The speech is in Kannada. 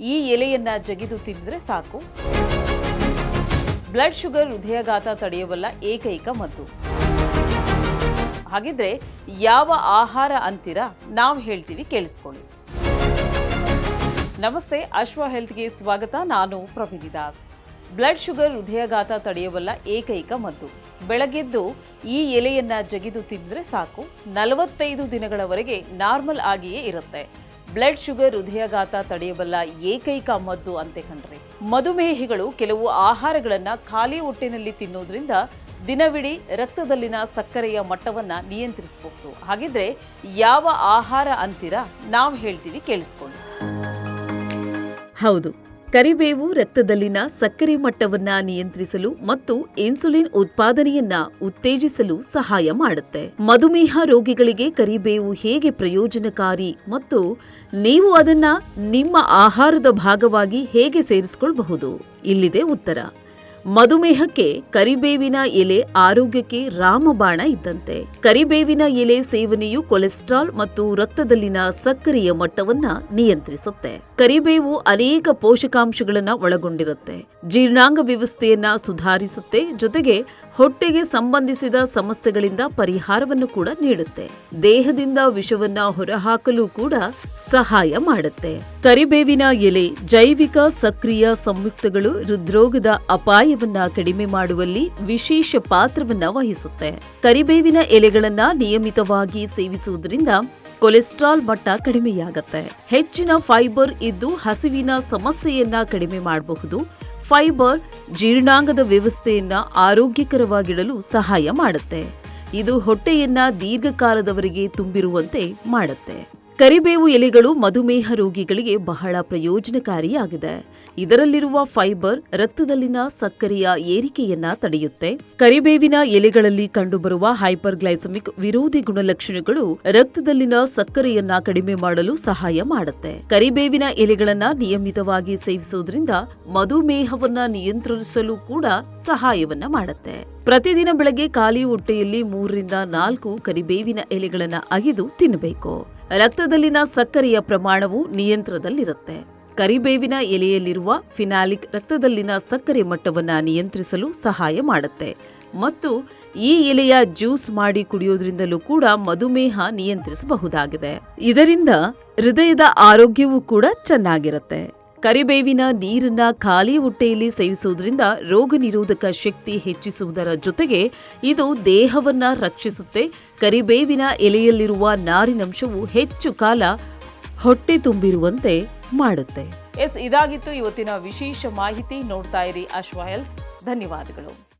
ಈ ಎಲೆಯನ್ನ ಜಗಿದು ತಿಂದರೆ ಸಾಕು. ಬ್ಲಡ್ ಶುಗರ್ ಹೃದಯಾಘಾತ ತಡೆಯುವಲ್ಲ ಏಕೈಕ ಮದ್ದು. ಹಾಗಿದ್ರೆ ಯಾವ ಆಹಾರ ಅಂತೀರಾ ನಾವು ಹೇಳ್ತೀವಿ ಕೇಳಿಸ್ಕೊಳ್ಳಿ. ನಮಸ್ತೆ, ಅಶ್ವ ಹೆಲ್ತ್ಗೆ ಸ್ವಾಗತ. ನಾನು ಪ್ರಭೀತಿ ದಾಸ್. ಬ್ಲಡ್ ಶುಗರ್ ಹೃದಯಾಘಾತ ತಡೆಯುವಲ್ಲ ಏಕೈಕ ಮದ್ದು. ಬೆಳಗ್ಗೆದ್ದು ಈ ಎಲೆಯನ್ನ ಜಗಿದು ತಿಂದರೆ ಸಾಕು. ನಲವತ್ತೈದು ದಿನಗಳವರೆಗೆ ನಾರ್ಮಲ್ ಆಗಿಯೇ ಇರುತ್ತೆ. ಬ್ಲಡ್ ಶುಗರ್ ಹೃದಯಾಘಾತ ತಡೆಯಬಲ್ಲ ಏಕೈಕ ಮದ್ದು ಅಂತೆ ಕಣ್ರಿ. ಮಧುಮೇಹಿಗಳು ಕೆಲವು ಆಹಾರಗಳನ್ನು ಖಾಲಿ ಹೊಟ್ಟೆನಲ್ಲಿ ತಿನ್ನೋದ್ರಿಂದ ದಿನವಿಡೀ ರಕ್ತದಲ್ಲಿನ ಸಕ್ಕರೆಯ ಮಟ್ಟವನ್ನ ನಿಯಂತ್ರಿಸಬಹುದು. ಹಾಗಿದ್ರೆ ಯಾವ ಆಹಾರ ಅಂತೀರಾ? ನಾವು ಹೇಳ್ತೀವಿ ಕೇಳಿಸ್ಕೊಂಡು ಹೌದು. ಕರಿಬೇವು ರಕ್ತದಲ್ಲಿನ ಸಕ್ಕರೆ ಮಟ್ಟವನ್ನು ನಿಯಂತ್ರಿಸಲು ಮತ್ತು ಇನ್ಸುಲಿನ್ ಉತ್ಪಾದನೆಯನ್ನ ಉತ್ತೇಜಿಸಲು ಸಹಾಯ ಮಾಡುತ್ತೆ. ಮಧುಮೇಹ ರೋಗಿಗಳಿಗೆ ಕರಿಬೇವು ಹೇಗೆ ಪ್ರಯೋಜನಕಾರಿ ಮತ್ತು ನೀವು ಅದನ್ನ ನಿಮ್ಮ ಆಹಾರದ ಭಾಗವಾಗಿ ಹೇಗೆ ಸೇರಿಸಿಕೊಳ್ಳಬಹುದು ಇಲ್ಲಿದೆ ಉತ್ತರ. ಮಧುಮೇಹಕ್ಕೆ ಕರಿಬೇವಿನ ಎಲೆ ಆರೋಗ್ಯಕ್ಕೆ ರಾಮಬಾಣ ಇದ್ದಂತೆ. ಕರಿಬೇವಿನ ಎಲೆ ಸೇವನೆಯು ಕೊಲೆಸ್ಟ್ರಾಲ್ ಮತ್ತು ರಕ್ತದಲ್ಲಿನ ಸಕ್ಕರೆಯ ಮಟ್ಟವನ್ನ ನಿಯಂತ್ರಿಸುತ್ತೆ. ಕರಿಬೇವು ಅನೇಕ ಪೋಷಕಾಂಶಗಳನ್ನ ಒಳಗೊಂಡಿರುತ್ತೆ. ಜೀರ್ಣಾಂಗ ವ್ಯವಸ್ಥೆಯನ್ನ ಸುಧಾರಿಸುತ್ತೆ, ಜೊತೆಗೆ ಹೊಟ್ಟೆಗೆ ಸಂಬಂಧಿಸಿದ ಸಮಸ್ಯೆಗಳಿಂದ ಪರಿಹಾರವನ್ನು ಕೂಡ ನೀಡುತ್ತೆ. ದೇಹದಿಂದ ವಿಷವನ್ನ ಹೊರಹಾಕಲು ಕೂಡ ಸಹಾಯ ಮಾಡುತ್ತೆ. ಕರಿಬೇವಿನ ಎಲೆ ಜೈವಿಕ ಸಕ್ರಿಯ ಸಂಯುಕ್ತಗಳು ಹೃದ್ರೋಗದ ಅಪಾಯವನ್ನ ಕಡಿಮೆ ಮಾಡುವಲ್ಲಿ ವಿಶೇಷ ಪಾತ್ರವನ್ನ ವಹಿಸುತ್ತೆ. ಕರಿಬೇವಿನ ಎಲೆಗಳನ್ನ ನಿಯಮಿತವಾಗಿ ಸೇವಿಸುವುದರಿಂದ ಕೊಲೆಸ್ಟ್ರಾಲ್ ಮಟ್ಟ ಕಡಿಮೆಯಾಗತ್ತೆ. ಹೆಚ್ಚಿನ ಫೈಬರ್ ಇದ್ದು ಹಸಿವಿನ ಸಮಸ್ಯೆಯನ್ನ ಕಡಿಮೆ ಮಾಡಬಹುದು. ಫೈಬರ್ ಜೀರ್ಣಾಂಗದ ವ್ಯವಸ್ಥೆಯನ್ನ ಆರೋಗ್ಯಕರವಾಗಿಡಲು ಸಹಾಯ ಮಾಡುತ್ತೆ. ಇದು ಹೊಟ್ಟೆಯನ್ನ ದೀರ್ಘಕಾಲದವರೆಗೆ ತುಂಬಿರುವಂತೆ ಮಾಡುತ್ತೆ. ಕರಿಬೇವು ಎಲೆಗಳು ಮಧುಮೇಹ ರೋಗಿಗಳಿಗೆ ಬಹಳ ಪ್ರಯೋಜನಕಾರಿಯಾಗಿದೆ. ಇದರಲ್ಲಿರುವ ಫೈಬರ್ ರಕ್ತದಲ್ಲಿನ ಸಕ್ಕರೆಯ ಏರಿಕೆಯನ್ನ ತಡೆಯುತ್ತೆ. ಕರಿಬೇವಿನ ಎಲೆಗಳಲ್ಲಿ ಕಂಡುಬರುವ ಹೈಪರ್ಗ್ಲೈಸಮಿಕ್ ವಿರೋಧಿ ಗುಣಲಕ್ಷಣಗಳು ರಕ್ತದಲ್ಲಿನ ಸಕ್ಕರೆಯನ್ನ ಕಡಿಮೆ ಮಾಡಲು ಸಹಾಯ ಮಾಡುತ್ತೆ. ಕರಿಬೇವಿನ ಎಲೆಗಳನ್ನ ನಿಯಮಿತವಾಗಿ ಸೇವಿಸುವುದರಿಂದ ಮಧುಮೇಹವನ್ನ ನಿಯಂತ್ರಿಸಲು ಕೂಡ ಸಹಾಯವನ್ನ ಮಾಡುತ್ತೆ. ಪ್ರತಿದಿನ ಬೆಳಗ್ಗೆ ಖಾಲಿ ಹೊಟ್ಟೆಯಲ್ಲಿ ಮೂರರಿಂದ ನಾಲ್ಕು ಕರಿಬೇವಿನ ಎಲೆಗಳನ್ನ ಅಗೆದು ತಿನ್ನಬೇಕು. ರಕ್ತದಲ್ಲಿನ ಸಕ್ಕರೆಯ ಪ್ರಮಾಣವು ನಿಯಂತ್ರದಲ್ಲಿರುತ್ತೆ ಕರಿಬೇವಿನ ಎಲೆಯಲ್ಲಿರುವ ಫಿನಾಲಿಕ್ ರಕ್ತದಲ್ಲಿನ ಸಕ್ಕರೆ ಮಟ್ಟವನ್ನು ನಿಯಂತ್ರಿಸಲು ಸಹಾಯ ಮಾಡುತ್ತೆ. ಮತ್ತು ಈ ಎಲೆಯ ಜ್ಯೂಸ್ ಮಾಡಿ ಕುಡಿಯೋದ್ರಿಂದಲೂ ಕೂಡ ಮಧುಮೇಹ ನಿಯಂತ್ರಿಸಬಹುದಾಗಿದೆ. ಇದರಿಂದ ಹೃದಯದ ಆರೋಗ್ಯವೂ ಕೂಡ ಚೆನ್ನಾಗಿರುತ್ತೆ. ಕರಿಬೇವಿನ ನೀರನ್ನ ಖಾಲಿ ಹೊಟ್ಟೆಯಲ್ಲಿ ಸೇವಿಸುವುದರಿಂದ ರೋಗ ನಿರೋಧಕ ಶಕ್ತಿ ಹೆಚ್ಚಿಸುವುದರ ಜೊತೆಗೆ ಇದು ದೇಹವನ್ನ ರಕ್ಷಿಸುತ್ತೆ. ಕರಿಬೇವಿನ ಎಲೆಯಲ್ಲಿರುವ ನಾರಿನಂಶವು ಹೆಚ್ಚು ಕಾಲ ಹೊಟ್ಟೆ ತುಂಬಿರುವಂತೆ ಮಾಡುತ್ತೆ. ಎಸ್, ಇದಾಗಿತ್ತು ಇವತ್ತಿನ ವಿಶೇಷ ಮಾಹಿತಿ. ನೋಡ್ತಾ ಇರಿ ಅಶ್ವ ಹೆಲ್ತ್. ಧನ್ಯವಾದಗಳು.